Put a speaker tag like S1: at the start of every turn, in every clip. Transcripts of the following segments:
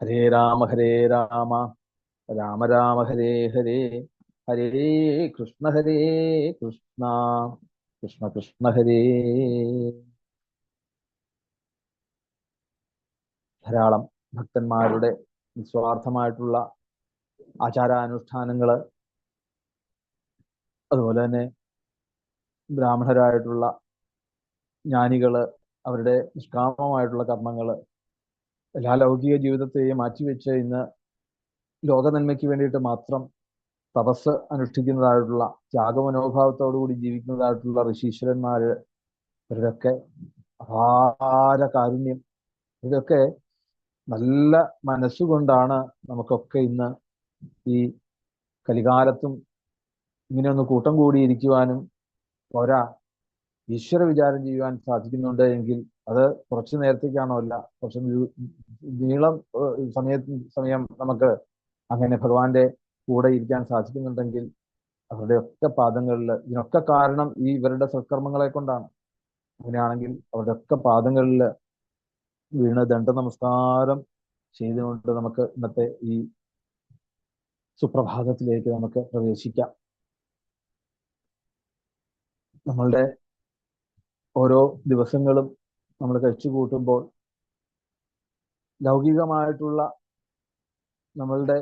S1: ഹരേ രാമ ഹരേ രാമ. രാമ രാമ ഹരേ ഹരേ. ഹരേ കൃഷ്ണ ഹരേ കൃഷ്ണ. കൃഷ്ണ കൃഷ്ണ ഹരേ. ധാരാളം ഭക്തന്മാരുടെ നിസ്വാർത്ഥമായിട്ടുള്ള ആചാരാനുഷ്ഠാനങ്ങൾ. അതുപോലെ തന്നെ ബ്രാഹ്മണരായിട്ടുള്ള ജ്ഞാനികൾ അവരുടെ നിഷ്കാമമായിട്ടുള്ള കർമ്മങ്ങൾ. എല്ലാ ലൗകിക ജീവിതത്തെയും മാറ്റിവെച്ച് ഇന്ന് ലോകനന്മയ്ക്ക് വേണ്ടിയിട്ട് മാത്രം തപസ് അനുഷ്ഠിക്കുന്നതായിട്ടുള്ള ത്യാഗമനോഭാവത്തോടുകൂടി ജീവിക്കുന്നതായിട്ടുള്ള ഋഷീശ്വരന്മാര് ഇവരുടെയൊക്കെ അപാര കാരുണ്യം. ഇതൊക്കെ നല്ല മനസ്സുകൊണ്ടാണ് നമുക്കൊക്കെ ഇന്ന് ഈ കലികാലത്തും ഇങ്ങനെ ഒന്ന് കൂട്ടം കൂടിയിരിക്കുവാനും പോരാ. ഈശ്വര വിചാരം ചെയ്യുവാൻ സാധിക്കുന്നുണ്ട് എങ്കിൽ അത് കുറച്ച് നേരത്തേക്കാണോ അല്ല? കുറച്ച് നീളം സമയ സമയം നമുക്ക് അങ്ങനെ ഭഗവാന്റെ കൂടെ ഇരിക്കാൻ സാധിക്കുന്നുണ്ടെങ്കിൽ അവരുടെ ഒക്കെ പാദങ്ങളിൽ ഇതിനൊക്കെ കാരണം ഈ ഇവരുടെ സൽക്കർമ്മങ്ങളെ കൊണ്ടാണ്. അങ്ങനെയാണെങ്കിൽ അവരുടെ ഒക്കെ പാദങ്ങളിൽ വീണ് ദണ്ഡ നമസ്കാരം ചെയ്തുകൊണ്ട് നമുക്ക് ഇന്നത്തെ ഈ സുപ്രഭാതത്തിലേക്ക് നമുക്ക് പ്രവേശിക്കാം. നമ്മളുടെ ഓരോ ദിവസങ്ങളും നമ്മൾ കഴിച്ചു കൂട്ടുമ്പോൾ ലൗകികമായിട്ടുള്ള നമ്മളുടെ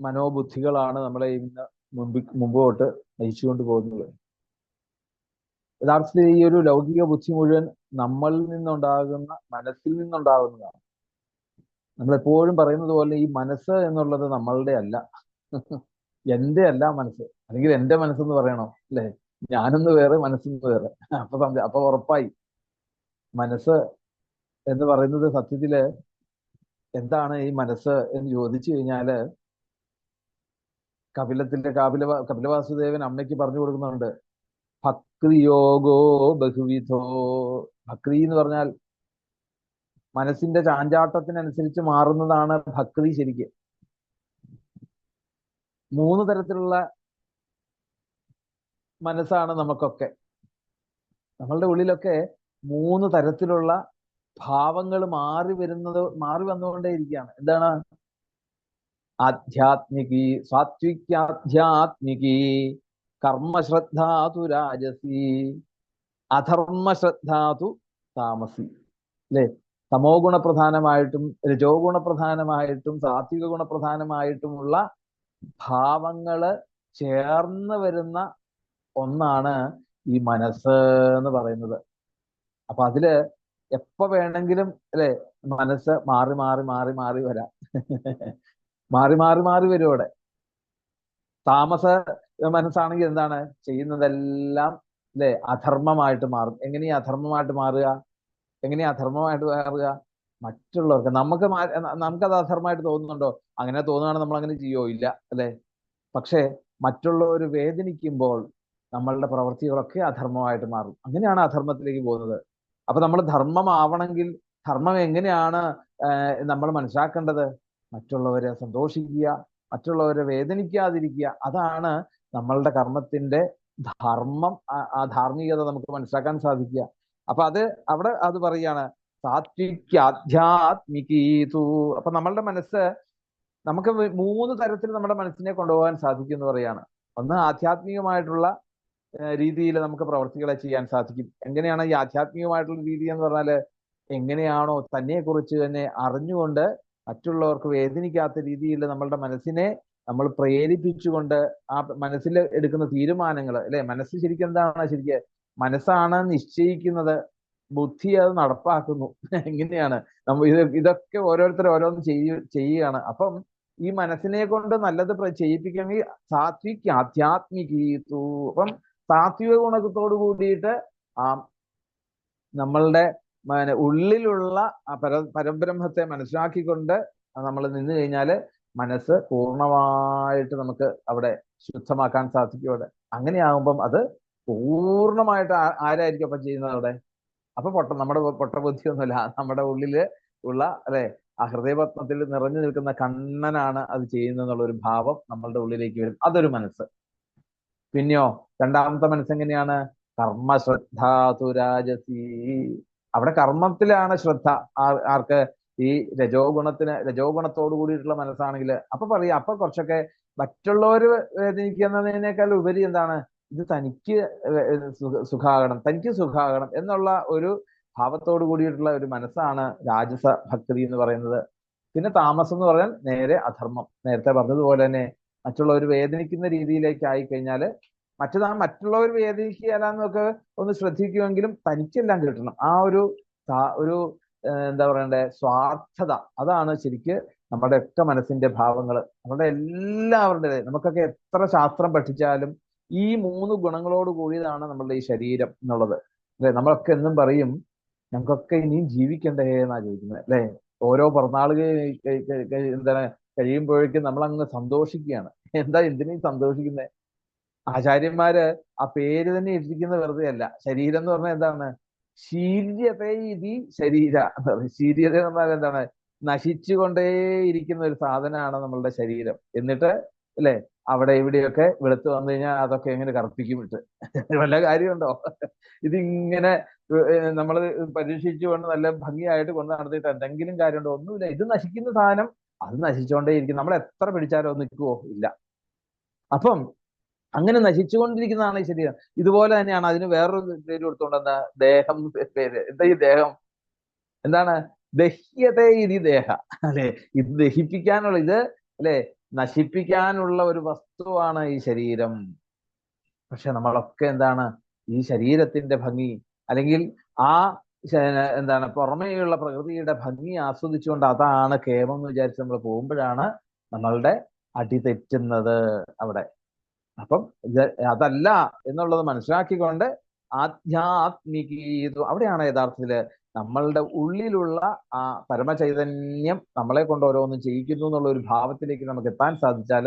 S1: മനോബുദ്ധികളാണ് നമ്മളെ ഇന്ന് മുമ്പ് മുമ്പോട്ട് നയിച്ചുകൊണ്ട് പോകുന്നത്. യഥാർത്ഥത്തിൽ ഈ ഒരു ലൗകിക ബുദ്ധി മുഴുവൻ നമ്മളിൽ നിന്നുണ്ടാകുന്ന മനസ്സിൽ നിന്നുണ്ടാകുന്നതാണ്. നമ്മളെപ്പോഴും പറയുന്നത് പോലെ ഈ മനസ്സ് എന്നുള്ളത് നമ്മളുടെ അല്ല. എന്റെ അല്ല മനസ്സ്. അല്ലെങ്കിൽ എന്റെ മനസ്സെന്ന് പറയണോ? അല്ലേ? ഞാനൊന്ന് വേറെ മനസ്സെന്ന് വേറെ. അപ്പൊ അപ്പൊ ഉറപ്പായി. മനസ്സ് എന്ന് പറയുന്നത് സത്യത്തിൽ എന്താണ് ഈ മനസ്സ് എന്ന് ചോദിച്ചു കഴിഞ്ഞാൽ കപിലത്തിന്റെ കപില കപിലവാസുദേവൻ അമ്മയ്ക്ക് പറഞ്ഞു കൊടുക്കുന്നുണ്ട്. ഭക്തിയോഗോ ബഹുവിധോ. ഭക്തി എന്ന് പറഞ്ഞാൽ മനസ്സിന്റെ ചാഞ്ചാട്ടത്തിനനുസരിച്ച് മാറുന്നതാണ് ഭക്തി ശരിക്ക്. മൂന്ന് തരത്തിലുള്ള മനസ്സാണ് നമുക്കൊക്കെ. നമ്മളുടെ ഉള്ളിലൊക്കെ മൂന്ന് തരത്തിലുള്ള ഭാവങ്ങൾ മാറി വരുന്നത് മാറി വന്നുകൊണ്ടേയിരിക്കുകയാണ് എന്താണ്? ആധ്യാത്മികി സാത്വിക്യാധ്യാത്മികി കർമ്മശ്രദ്ധാതു രാജസി അധർമ്മശ്രദ്ധാതു താമസി. അല്ലെ? തമോ ഗുണപ്രധാനമായിട്ടും രജോ ഗുണപ്രധാനമായിട്ടും സാത്വിക ഗുണപ്രധാനമായിട്ടുമുള്ള ഭാവങ്ങൾ ചേർന്ന് വരുന്ന ഒന്നാണ് ഈ മനസ്സ് എന്ന് പറയുന്നത്. അപ്പൊ അതിൽ എപ്പോ വേണമെങ്കിലും അല്ലെ മനസ്സ് മാറി മാറി മാറി മാറി വരാം. മാറി മാറി മാറി വരും അവിടെ. താമസ മനസ്സാണെങ്കിൽ എന്താണ്? ചെയ്യുന്നതെല്ലാം അല്ലെ അധർമ്മമായിട്ട് മാറും. എങ്ങനെയാ അധർമ്മമായിട്ട് മാറുക? എങ്ങനെയാ അധർമ്മമായിട്ട് മാറുക? മറ്റുള്ളവർക്ക് നമുക്ക് നമുക്കത് അധർമ്മമായിട്ട് തോന്നുന്നുണ്ടോ? അങ്ങനെ തോന്നുകയാണെങ്കിൽ നമ്മൾ അങ്ങനെ ചെയ്യോ ഇല്ല അല്ലെ? പക്ഷേ മറ്റുള്ളവർ വേദനിക്കുമ്പോൾ നമ്മളുടെ പ്രവൃത്തികളൊക്കെ അധർമ്മമായിട്ട് മാറും. അങ്ങനെയാണ് അധർമ്മത്തിലേക്ക് പോകുന്നത്. അപ്പൊ നമ്മൾ ധർമ്മമാവണമെങ്കിൽ ധർമ്മം എങ്ങനെയാണ് നമ്മൾ മനസ്സിലാക്കേണ്ടത്? മറ്റുള്ളവരെ സന്തോഷിക്കുക മറ്റുള്ളവരെ വേദനിക്കാതിരിക്കുക. അതാണ് നമ്മളുടെ കർമ്മത്തിന്റെ ധർമ്മം ആ ധാർമ്മികത നമുക്ക് മനസ്സിലാക്കാൻ സാധിക്കുക. അപ്പൊ അത് അവിടെ അത് പറയാണ് സാത്വിക്യാധ്യാത്മികീതു. അപ്പൊ നമ്മളുടെ മനസ്സ് നമുക്ക് മൂന്ന് തരത്തിൽ നമ്മുടെ മനസ്സിനെ കൊണ്ടുപോകാൻ സാധിക്കും എന്ന് പറയാണ് ഒന്ന് ആധ്യാത്മികമായിട്ടുള്ള രീതിയിൽ നമുക്ക് പ്രവർത്തികളെ ചെയ്യാൻ സാധിക്കും. എങ്ങനെയാണ് ഈ ആധ്യാത്മികമായിട്ടുള്ള രീതി എന്ന് പറഞ്ഞാൽ എങ്ങനെയാണോ തന്നെ കുറിച്ച് തന്നെ അറിഞ്ഞുകൊണ്ട് മറ്റുള്ളവർക്ക് വേദനിക്കാത്ത രീതിയിൽ നമ്മളുടെ മനസ്സിനെ നമ്മൾ പ്രേരിപ്പിച്ചുകൊണ്ട് ആ മനസ്സിൽ എടുക്കുന്ന തീരുമാനങ്ങൾ അല്ലെ? മനസ്സ് ശരിക്കും എന്താണ്? ശരിക്ക് മനസ്സാണ് നിശ്ചയിക്കുന്നത്. ബുദ്ധി അത് നടപ്പാക്കുന്നു. എങ്ങനെയാണ്? നമ്മൾ ഇത് ഇതൊക്കെ ഓരോരുത്തർ ഓരോന്ന് ചെയ്യ ചെയ്യുകയാണ്. അപ്പം ഈ മനസ്സിനെ കൊണ്ട് നല്ലത് ചെയ്യിപ്പിക്കണമെങ്കിൽ സാത്വിക് ആധ്യാത്മികീത്തു അപ്പം സാത്വിക ഗുണത്തോട് കൂടിയിട്ട് ആ നമ്മളുടെ ഉള്ളിലുള്ള ആ പര പരബ്രഹ്മത്തെ മനസ്സിലാക്കിക്കൊണ്ട് നമ്മൾ നിന്നു കഴിഞ്ഞാൽ മനസ്സ് പൂർണമായിട്ട് നമുക്ക് അവിടെ ശുദ്ധമാക്കാൻ സാധിക്കും അവിടെ. അങ്ങനെയാകുമ്പം അത് പൂർണമായിട്ട് ആരായിരിക്കും അപ്പം ചെയ്യുന്നത് അവിടെ? അപ്പൊ പൊട്ട നമ്മുടെ പൊട്ടബുദ്ധിയൊന്നുമല്ല. നമ്മുടെ ഉള്ളിൽ ഉള്ള അല്ലെ ആ ഹൃദയപത്മത്തിൽ നിറഞ്ഞു നിൽക്കുന്ന കണ്ണനാണ് അത് ചെയ്യുന്നത് എന്നുള്ള ഒരു ഭാവം നമ്മളുടെ ഉള്ളിലേക്ക് വരും. അതൊരു മനസ്സ്. പിന്നെയോ രണ്ടാമത്തെ മനസ്സെങ്ങനെയാണ്? കർമ്മശ്രദ്ധാതുരാജസി അവിടെ കർമ്മത്തിലാണ് ശ്രദ്ധ. ആ ആർക്ക്? ഈ രജോ ഗുണത്തിന് രജോ ഗുണത്തോട് കൂടിയിട്ടുള്ള മനസ്സാണെങ്കിൽ. അപ്പൊ പറയാം അപ്പൊ കുറച്ചൊക്കെ മറ്റുള്ളവര് വേദനിക്കുന്നതിനേക്കാൾ ഉപരി എന്താണ്? ഇത് തനിക്ക് സുഖ- സുഖാകണം തനിക്ക് സുഖാകണം എന്നുള്ള ഒരു ഭാവത്തോട് കൂടിയിട്ടുള്ള ഒരു മനസ്സാണ് രാജസ ഭക്തി എന്ന് പറയുന്നത്. പിന്നെ താമസം എന്ന് പറഞ്ഞാൽ നേരെ അധർമ്മം. നേരത്തെ പറഞ്ഞതുപോലെ തന്നെ മറ്റുള്ളവർ വേദനിക്കുന്ന രീതിയിലേക്ക് ആയിക്കഴിഞ്ഞാൽ കഴിഞ്ഞാൽ മറ്റതാ മറ്റുള്ളവർ വേദനിക്കുകയല്ലാന്നൊക്കെ ഒന്ന് ശ്രദ്ധിക്കുമെങ്കിലും തനിക്കെല്ലാം കിട്ടണം. ആ ഒരു ഒരു എന്താ പറയണ്ടേ സ്വാർത്ഥത. അതാണ് ശരിക്ക് നമ്മുടെ ഒക്കെ മനസ്സിന്റെ ഭാവങ്ങൾ നമ്മുടെ എല്ലാവരുടെ നമുക്കൊക്കെ എത്ര ശാസ്ത്രം പഠിച്ചാലും ഈ മൂന്ന് ഗുണങ്ങളോട് കൂടിയതാണ് നമ്മളുടെ ഈ ശരീരം എന്നുള്ളത്. അല്ലെ? നമ്മളൊക്കെ എന്നും പറയും ഞങ്ങൾക്കൊക്കെ ഇനിയും ജീവിക്കണ്ടേ എന്നാ ചോദിക്കുന്നത്. അല്ലെ? ഓരോ പിറന്നാളുകൾ എന്താണ് കഴിയുമ്പോഴേക്കും നമ്മൾ അങ്ങ് സന്തോഷിക്കുകയാണ്. എന്താ എന്തിനേയും സന്തോഷിക്കുന്നത് ആചാര്യന്മാര് ആ പേര് തന്നെ ഇട്ടിരിക്കുന്നത് വെറുതെ അല്ല ശരീരം എന്ന് പറഞ്ഞാൽ എന്താണ്? ശീര്യതേ ഇതി ശരീര ശീര്യത എന്ന് പറഞ്ഞാൽ എന്താണ്? നശിച്ചുകൊണ്ടേയിരിക്കുന്ന ഒരു സാധനമാണ് നമ്മളുടെ ശരീരം. എന്നിട്ട് അല്ലെ? അവിടെ ഇവിടെയൊക്കെ വെളുത്ത് വന്നു കഴിഞ്ഞാൽ അതൊക്കെ എങ്ങനെ കറുപ്പിക്കും ഇട്ട് വല്ല കാര്യമുണ്ടോ? ഇതിങ്ങനെ നമ്മൾ പരീക്ഷിച്ചുകൊണ്ട് നല്ല ഭംഗിയായിട്ട് കൊണ്ട് നടത്തിയിട്ട് എന്തെങ്കിലും കാര്യമുണ്ടോ? ഒന്നുമില്ല. ഇത് നശിക്കുന്ന സാധനം അത് നശിച്ചുകൊണ്ടേയിരിക്കും നമ്മൾ എത്ര പിടിച്ചാലോ നിൽക്കുവോ ഇല്ല. അപ്പം അങ്ങനെ നശിച്ചുകൊണ്ടിരിക്കുന്നതാണ് ഈ ശരീരം. ഇതുപോലെ തന്നെയാണ് അതിന് വേറൊരു പേര് കൊടുത്തോണ്ട് എന്താ? ദേഹം പേര് എന്താ ഈ ദേഹം? എന്താണ്? ദഹ്യതേ ഇതി ദേഹ. അല്ലെ? ഇത് ദഹിപ്പിക്കാനുള്ള ഇത് അല്ലെ? നശിപ്പിക്കാനുള്ള ഒരു വസ്തുവാണ് ഈ ശരീരം. പക്ഷെ നമ്മളൊക്കെ എന്താണ്? ഈ ശരീരത്തിന്റെ ഭംഗി അല്ലെങ്കിൽ ആ എന്താണ് പുറമേയുള്ള പ്രകൃതിയുടെ ഭംഗി ആസ്വദിച്ചുകൊണ്ട് അതാണ് കേമം എന്ന് വിചാരിച്ച് നമ്മൾ പോകുമ്പോഴാണ് നമ്മളുടെ അടി തെറ്റുന്നത് അവിടെ. അപ്പം അതല്ല എന്നുള്ളത് മനസ്സിലാക്കിക്കൊണ്ട് ആധ്യാത്മികീതു അവിടെയാണ് യഥാർത്ഥത്തിൽ നമ്മളുടെ ഉള്ളിലുള്ള ആ പരമചൈതന്യം നമ്മളെ കൊണ്ട് ഓരോന്നും ചെയ്യിക്കുന്നു എന്നുള്ള ഒരു ഭാവത്തിലേക്ക് നമുക്ക് എത്താൻ സാധിച്ചാൽ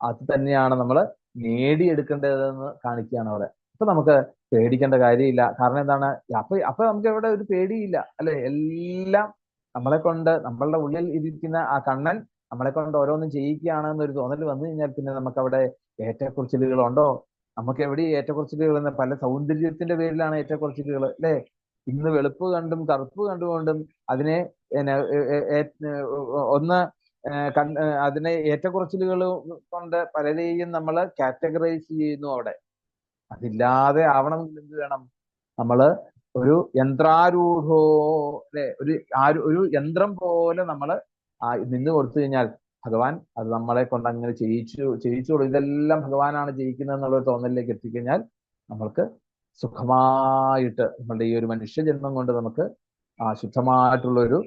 S1: അത് തന്നെയാണ് നമ്മൾ നേടിയെടുക്കേണ്ടതെന്ന് കാണിക്കുകയാണ് അവിടെ. അപ്പൊ നമുക്ക് പേടിക്കേണ്ട കാര്യമില്ല. കാരണം എന്താണ്? അപ്പൊ അപ്പൊ നമുക്ക് ഇവിടെ ഒരു പേടിയില്ല. അല്ലെ? എല്ലാം നമ്മളെ കൊണ്ട് നമ്മളുടെ ഉള്ളിൽ ഇരിക്കുന്ന ആ കണ്ണൻ നമ്മളെ കൊണ്ട് ഓരോന്നും ചെയ്യിക്കുകയാണ് എന്നൊരു തോന്നൽ വന്നു കഴിഞ്ഞാൽ പിന്നെ നമുക്ക് അവിടെ ഏറ്റക്കുറച്ചിലുകളുണ്ടോ നമുക്ക് എവിടെ ഏറ്റക്കുറച്ചിലുകൾ എന്ന പല സൗന്ദര്യത്തിന്റെ പേരിലാണ് ഏറ്റക്കുറച്ചിലുകൾ അല്ലെ? ഇന്ന് വെളുപ്പ് കണ്ടും കറുപ്പ് കണ്ടുകൊണ്ടും അതിനെ ഒന്ന് അതിനെ ഏറ്റക്കുറച്ചിലുകൾ കൊണ്ട് പലരെയും നമ്മൾ കാറ്റഗറൈസ് ചെയ്യുന്നു അവിടെ. അതില്ലാതെ ആവണമെങ്കിൽ എന്ത് വേണം? നമ്മൾ ഒരു യന്ത്രാരൂഢോ അല്ലെ ഒരു ആരു ഒരു യന്ത്രം പോലെ നമ്മൾ നിന്ന് കൊടുത്തു കഴിഞ്ഞാൽ ഭഗവാൻ അത് നമ്മളെ കൊണ്ട് അങ്ങനെ ചെയ്യിച്ചു ചെയ്യിച്ചു കൊടുക്കും ഇതെല്ലാം ഭഗവാനാണ് ജയിക്കുന്നത് എന്നുള്ള തോന്നലിലേക്ക് എത്തിക്കഴിഞ്ഞാൽ നമ്മൾക്ക് സുഖമായിട്ട് നമ്മളുടെ ഈ ഒരു മനുഷ്യജന്മം കൊണ്ട് നമുക്ക് ആ ശുദ്ധമായിട്ടുള്ള ഒരു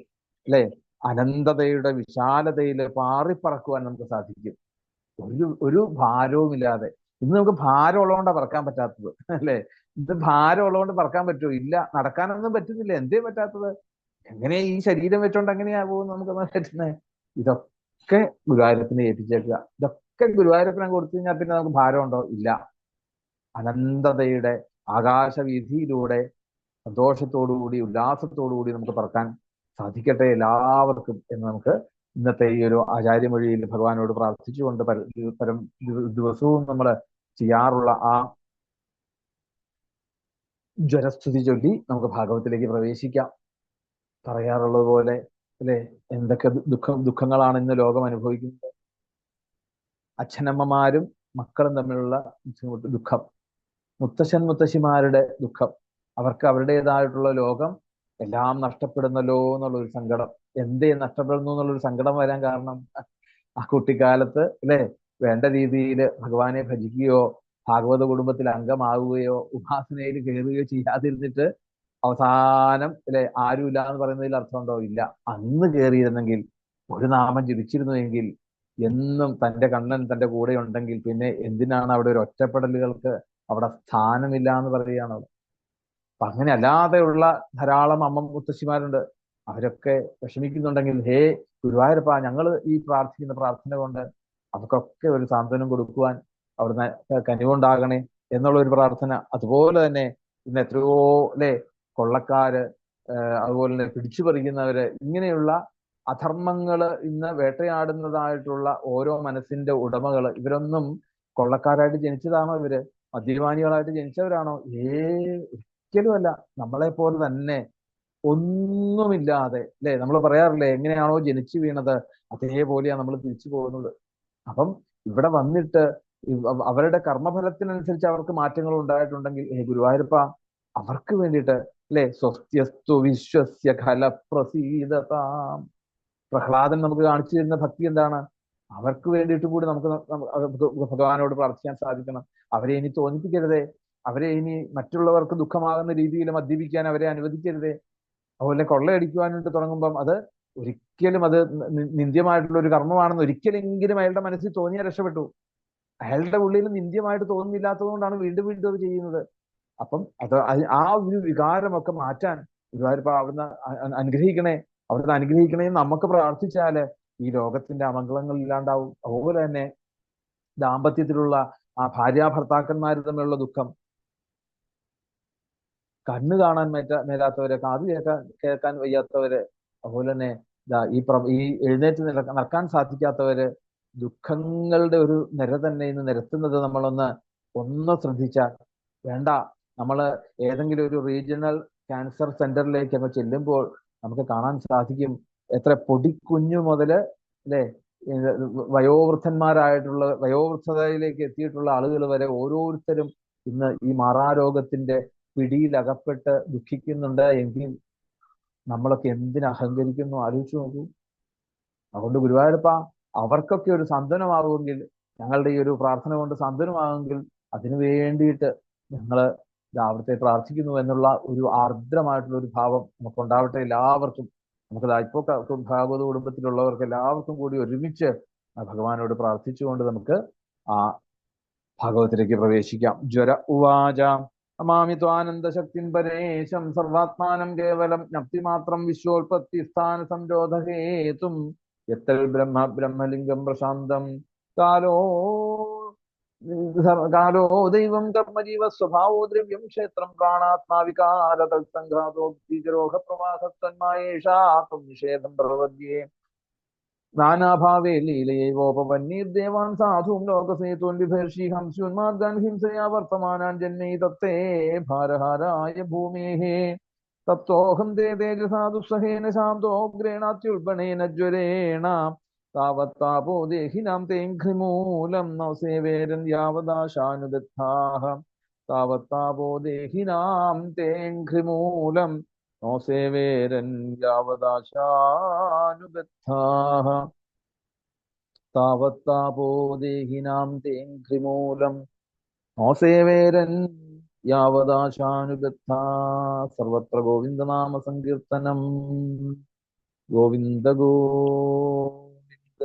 S1: അല്ലെ അനന്തതയുടെ വിശാലതയിൽ പാറിപ്പറക്കുവാൻ നമുക്ക് സാധിക്കും. ഒരു ഒരു ഭാരവുമില്ലാതെ ഇന്ന് നമുക്ക് ഭാരം ഉള്ളതുകൊണ്ടാണ് പറക്കാൻ പറ്റാത്തത് അല്ലെ? ഇത് ഭാരം ഉള്ളതുകൊണ്ട് പറക്കാൻ പറ്റുമോ? ഇല്ല നടക്കാനൊന്നും പറ്റുന്നില്ല. എന്തേ പറ്റാത്തത്? എങ്ങനെയാ ഈ ശരീരം വെച്ചോണ്ട് എങ്ങനെയാ പോകും നമുക്ക് പറ്റുന്നത് ഇതൊക്കെ ഗുരുവായൂരത്തിന് ഏൽപ്പിച്ചേക്കുക. ഇതൊക്കെ ഗുരുവായൂരപ്പനെ കൊടുത്തു കഴിഞ്ഞാൽ പിന്നെ നമുക്ക് ഭാരമുണ്ടോ? ഇല്ല. അനന്തതയുടെ ആകാശവീതിയിലൂടെ സന്തോഷത്തോടുകൂടി ഉല്ലാസത്തോടുകൂടി നമുക്ക് പറക്കാൻ സാധിക്കട്ടെ എല്ലാവർക്കും എന്ന് നമുക്ക് ഇന്നത്തെ ഈ ഒരു ആചാര്യമൊഴിയിൽ ഭഗവാനോട് പ്രാർത്ഥിച്ചുകൊണ്ട് പര ദിവസവും നമ്മൾ ചെയ്യാറുള്ള ആ ജ്വരസ്തുതി ചൊല്ലി നമുക്ക് ഭാഗവത്തിലേക്ക് പ്രവേശിക്കാം. പറയാറുള്ളത് പോലെ അല്ലെ? എന്തൊക്കെ ദുഃഖ ദുഃഖം ദുഃഖങ്ങളാണ് ഇന്ന് ലോകം അനുഭവിക്കുന്നത്? അച്ഛനമ്മമാരും മക്കളും തമ്മിലുള്ള ദുഃഖം. മുത്തശ്ശൻ മുത്തശ്ശിമാരുടെ ദുഃഖം. അവർക്ക് അവരുടേതായിട്ടുള്ള ലോകം എല്ലാം നഷ്ടപ്പെടുന്നല്ലോ എന്നുള്ള ഒരു സങ്കടം. എന്തേ നഷ്ടപ്പെടുന്നു എന്നുള്ളൊരു സങ്കടം വരാൻ കാരണം ആ കുട്ടിക്കാലത്ത് അല്ലെ? വേണ്ട രീതിയിൽ ഭഗവാനെ ഭജിക്കുകയോ ഭാഗവത കുടുംബത്തിൽ അംഗമാവുകയോ ഉപാസനയിൽ കയറുകയോ ചെയ്യാതിരുന്നിട്ട് അവസാനം അല്ലെ ആരുമില്ല എന്ന് പറയുന്നതിൽ അർത്ഥമുണ്ടോ? ഇല്ല. അന്ന് കയറിയിരുന്നെങ്കിൽ ഒരു നാമം ജപിച്ചിരുന്നുവെങ്കിൽ എന്നും തന്റെ കണ്ണൻ തന്റെ കൂടെ ഉണ്ടെങ്കിൽ പിന്നെ എന്തിനാണ് അവിടെ ഒരു ഒറ്റപ്പെടലുകൾക്ക് അവിടെ സ്ഥാനമില്ല എന്ന് പറയുകയാണ്? അപ്പൊ അങ്ങനെ അല്ലാതെയുള്ള ധാരാളം അമ്മ മുത്തശ്ശിമാരുണ്ട്. അവരൊക്കെ വിഷമിക്കുന്നുണ്ടെങ്കിൽ ഹേ ഗുരുവായൂരപ്പ ഞങ്ങൾ ഈ പ്രാർത്ഥിക്കുന്ന പ്രാർത്ഥന കൊണ്ട് അവർക്കൊക്കെ ഒരു സാന്ത്വനം കൊടുക്കുവാൻ അവിടുന്ന് കനിവുണ്ടാകണേ എന്നുള്ള ഒരു പ്രാർത്ഥന. അതുപോലെ തന്നെ ഇന്ന് എത്രയോ അല്ലെ കൊള്ളക്കാര് അതുപോലെ തന്നെ പിടിച്ചു പറിക്കുന്നവര് ഇങ്ങനെയുള്ള അധർമ്മങ്ങൾ ഇന്ന് വേട്ടയാടുന്നതായിട്ടുള്ള ഓരോ മനസ്സിന്റെ ഉടമകൾ ഇവരൊന്നും കൊള്ളക്കാരായിട്ട് ജനിച്ചതാണോ ഇവർ? മദ്യപാനികളായിട്ട് ജനിച്ചവരാണോ? ഏ ഒരിക്കലുമല്ല. നമ്മളെ പോലെ തന്നെ ഒന്നുമില്ലാതെ അല്ലെ? നമ്മൾ പറയാറില്ലേ എങ്ങനെയാണോ ജനിച്ചു വീണത് അതേപോലെയാണ് നമ്മൾ തിരിച്ചു പോകുന്നത്. അപ്പം ഇവിടെ വന്നിട്ട് അവരുടെ കർമ്മഫലത്തിനനുസരിച്ച് അവർക്ക് മാറ്റങ്ങൾ ഉണ്ടായിട്ടുണ്ടെങ്കിൽ ഏ ഗുരുവായൂരപ്പ അവർക്ക് വേണ്ടിയിട്ട് അല്ലെ? സ്വസ്ഥ്യസ്തു വിശ്വസ്യ ഖലപ്രസീതതാം പ്രഹ്ലാദൻ നമുക്ക് കാണിച്ചു തരുന്ന ഭക്തി എന്താണ്? അവർക്ക് വേണ്ടിയിട്ട് കൂടി നമുക്ക് ഭഗവാനോട് പ്രാർത്ഥിക്കാൻ സാധിക്കണം. അവരെ ഇനി തോന്നിപ്പിക്കരുതേ. അവരെ ഇനി മറ്റുള്ളവർക്ക് ദുഃഖമാകുന്ന രീതിയിൽ മദ്യപിക്കാൻ അവരെ അനുവദിക്കരുതേ. അതുപോലെ കൊള്ളയടിക്കുവാനായിട്ട് തുടങ്ങുമ്പം അത് ഒരിക്കലും അത് നിന്ദ്യമായിട്ടുള്ള ഒരു കർമ്മമാണെന്ന് ഒരിക്കലെങ്കിലും അയാളുടെ മനസ്സിൽ തോന്നിയാൽ രക്ഷപ്പെട്ടു. അയാളുടെ ഉള്ളിൽ നിന്ദ്യമായിട്ട് തോന്നുന്നില്ലാത്തത് കൊണ്ടാണ് വീണ്ടും വീണ്ടും അത് ചെയ്യുന്നത്. അപ്പം അത് ആ ഒരു വികാരമൊക്കെ മാറ്റാൻ ഗുരുവായൂരപ്പ അവിടുന്ന് അനുഗ്രഹിക്കണേ. അവിടുന്ന് അനുഗ്രഹിക്കണേ നമുക്ക് പ്രാർത്ഥിച്ചാൽ ഈ ലോകത്തിന്റെ അമംഗളങ്ങൾ ഇല്ലാണ്ടാവും. അതുപോലെ തന്നെ ദാമ്പത്യത്തിലുള്ള ആ ഭാര്യ ഭർത്താക്കന്മാർ തമ്മിലുള്ള ദുഃഖം കണ്ണ് കാണാൻ മേറ്റ മേലാത്തവരെ കാത് കേൾക്കാൻ കേൾക്കാൻ വയ്യാത്തവര് അതുപോലെ തന്നെ ഈ പ്ര ഈ എഴുന്നേറ്റ് നടക്കാൻ സാധിക്കാത്തവര് ദുഃഖങ്ങളുടെ ഒരു നിര തന്നെ ഇന്ന് നിരത്തുന്നത് നമ്മളൊന്ന് ഒന്ന് ശ്രദ്ധിച്ചാൽ വേണ്ട. നമ്മൾ ഏതെങ്കിലും ഒരു റീജിയണൽ ക്യാൻസർ സെന്ററിലേക്ക് അങ്ങ് ചെല്ലുമ്പോൾ നമുക്ക് കാണാൻ സാധിക്കും എത്ര പൊടിക്കുഞ്ഞു മുതൽ അല്ലേ? വയോവൃദ്ധന്മാരായിട്ടുള്ള വയോവൃദ്ധതയിലേക്ക് എത്തിയിട്ടുള്ള ആളുകൾ വരെ ഓരോരുത്തരും ഇന്ന് ഈ മാറാരോഗത്തിന്റെ പിടിയിൽ അകപ്പെട്ട് ദുഃഖിക്കുന്നുണ്ട് എങ്കിൽ നമ്മളൊക്കെ എന്തിനു അഹങ്കരിക്കുന്നു ആലോചിച്ചു നോക്കൂ. അതുകൊണ്ട് ഗുരുവായൂരപ്പ അവർക്കൊക്കെ ഒരു സാന്ത്വനമാകുമെങ്കിൽ ഞങ്ങളുടെ ഈ ഒരു പ്രാർത്ഥന കൊണ്ട് സാന്ത്വനമാകുമെങ്കിൽ അതിനു വേണ്ടിയിട്ട് ഞങ്ങൾ രാവിലത്തെ പ്രാർത്ഥിക്കുന്നു എന്നുള്ള ഒരു ആർദ്രമായിട്ടുള്ള ഒരു ഭാവം നമുക്ക് ഉണ്ടാവട്ടെ എല്ലാവർക്കും. നമുക്ക് ഇപ്പോ ഭാഗവത കുടുംബത്തിലുള്ളവർക്ക് എല്ലാവർക്കും കൂടി ഒരുമിച്ച് ഭഗവാനോട് പ്രാർത്ഥിച്ചുകൊണ്ട് നമുക്ക് ആ ഭാഗവത്തിലേക്ക് പ്രവേശിക്കാം. ജ്വര ഉവാച. അമാമി ത്വാനന്ദശക്തിം പരേശം സർവാത്മാനം കേവലം ജ്ഞപ്തിമാത്രം വിശ്വോൽപത്തി സ്ഥാന സംരോധഹേതും എത്തൽ ബ്രഹ്മ ബ്രഹ്മലിംഗം പ്രശാന്തം. കാലോ കാലോ ദൈവം കർമ്മജീവ സ്വഭാവോ ദ്രവ്യം ക്ഷേത്രം പ്രാണാത്മാ വികാര തത്സംഘാതോ ബീജരോഹ നിഷേധം പ്രവദ്യേ നാനാഭാവേ ലീലയൈവോപവന്നീർദേവാൻ സാധൂം ലോകസേതോൻ വിഭർഷി ഹംസ്യുന്മാർഗാൻ ഹിംസയാ വർത്തമാനാൻ ജന്മേ തത്തേ ഭാരഹാരായ ഭൂമേഹേ. തത്തോഹം തേ തേജസാ ദുസ്സഹേന ശാന്തോഗ്രേണാത്യുൽബണേന ജ്വരേണ. താവത്താപോ ദേഹിനാം തേഘ്രിമൂലം നവസേവേരൻ യാവദാശാനുദത്താഹം. താവത്താപോ ദേഹിനാം തേഘ്രിമൂലം നോ സേവേരൻ യാവദാശാനുബദ്ധാഃ താവത്താപോ ദേഹിനാം തേഘ്രിമൂലം നോ സേവേരൻ യാവദാശാനുബദ്ധാ സർവത്ര ഗോവിന്ദനാമ സങ്കീർത്തനം ഗോവിന്ദ ഗോവിന്ദ.